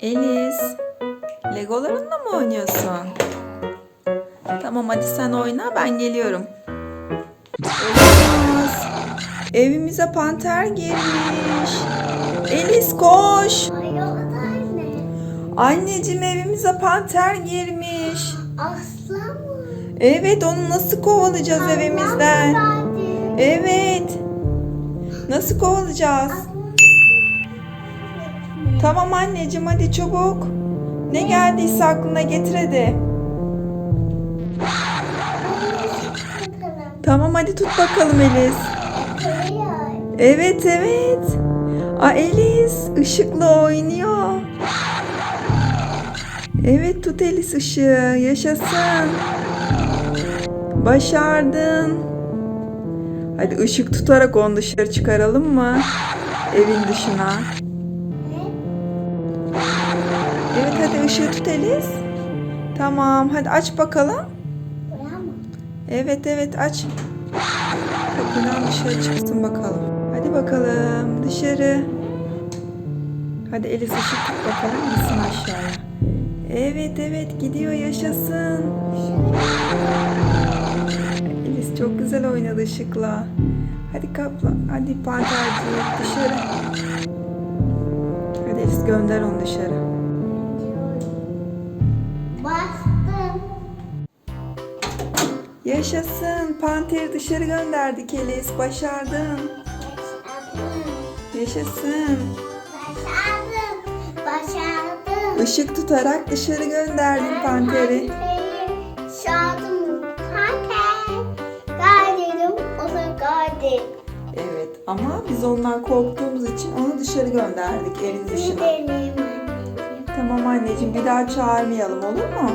Elis, Legolarınla mı oynuyorsun? Tamam hadi sen oyna ben geliyorum. Olamaz. Evimize panter girmiş. Elis koş. Anneciğim evimize panter girmiş. Aslan mı? Evet onu nasıl kovalayacağız evimizden? Aslan mı Evet. Nasıl kovalayacağız? Tamam anneciğim hadi çabuk. Ne geldiyse aklına getir hadi. Tamam hadi tut bakalım Elis. Evet evet. Aa Elis ışıkla oynuyor. Evet tut Elis ışığı. Yaşasın. Başardın. Hadi ışık tutarak onu dışarı çıkaralım mı? Evin dışına. Işığı tut Elis. Tamam hadi aç bakalım. Evet evet aç. Kapıdan dışarı çıksın bakalım. Hadi bakalım dışarı. Hadi Elis ışık tut bakalım gitsin aşağıya. Evet evet gidiyor yaşasın. Elis çok güzel oynadı ışıkla. Hadi kapla. Hadi panterci dışarı. Hadi Elis gönder onu dışarı. Yaşasın. Panteri dışarı gönderdik Elis. Başardın. Yaşasın. Başardım. Başardım. Işık tutarak dışarı gönderdin panteri. Şadım. Panter. Gardedim. O da gardedim. Evet ama biz ondan korktuğumuz için onu dışarı gönderdik evin dışına. Gidelim. Tamam anneciğim bir daha çağırmayalım olur mu?